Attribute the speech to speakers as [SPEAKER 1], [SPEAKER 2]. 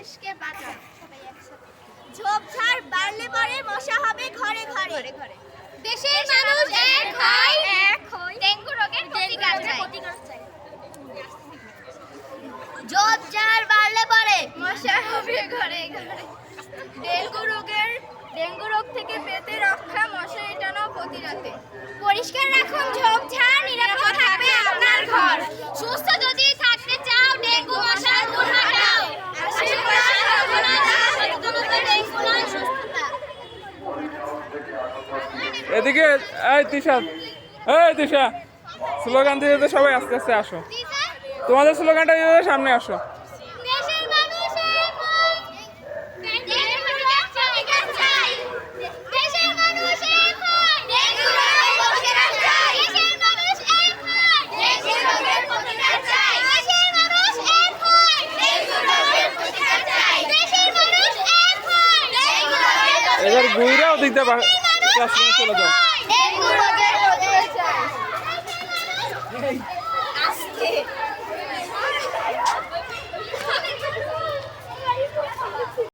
[SPEAKER 1] দেশকে বাঁচাও। ঝোপঝাড় বাড়লে পরে মশা হবে ঘরে ঘরে। ঘরে দেশের মানুষ এক হয়। এক হয়। ডেঙ্গু রোগের প্রতিকার চাই। ঝোপঝাড় বাড়লে পরে মশা হবে ঘরে ঘরে। ডেঙ্গু রোগের ডেঙ্গু রোগ থেকে পেতে রক্ষা মশারি টানা প্রতিরাতে। পরিষ্কার রাখুন ঝোপঝাড়
[SPEAKER 2] এদিকে এই তিশা এই তিশা স্লোগান দিয়ে দিতে সবাই আস্তে আস্তে আসো তোমাদের স্লোগানটা দিয়ে দিতে সামনে আসো
[SPEAKER 1] হয় হয় হয় হয় হয়
[SPEAKER 2] এবার ওদিক দিয়ে বা- ক্লাসরুমে চলে যাও।
[SPEAKER 1] আজকে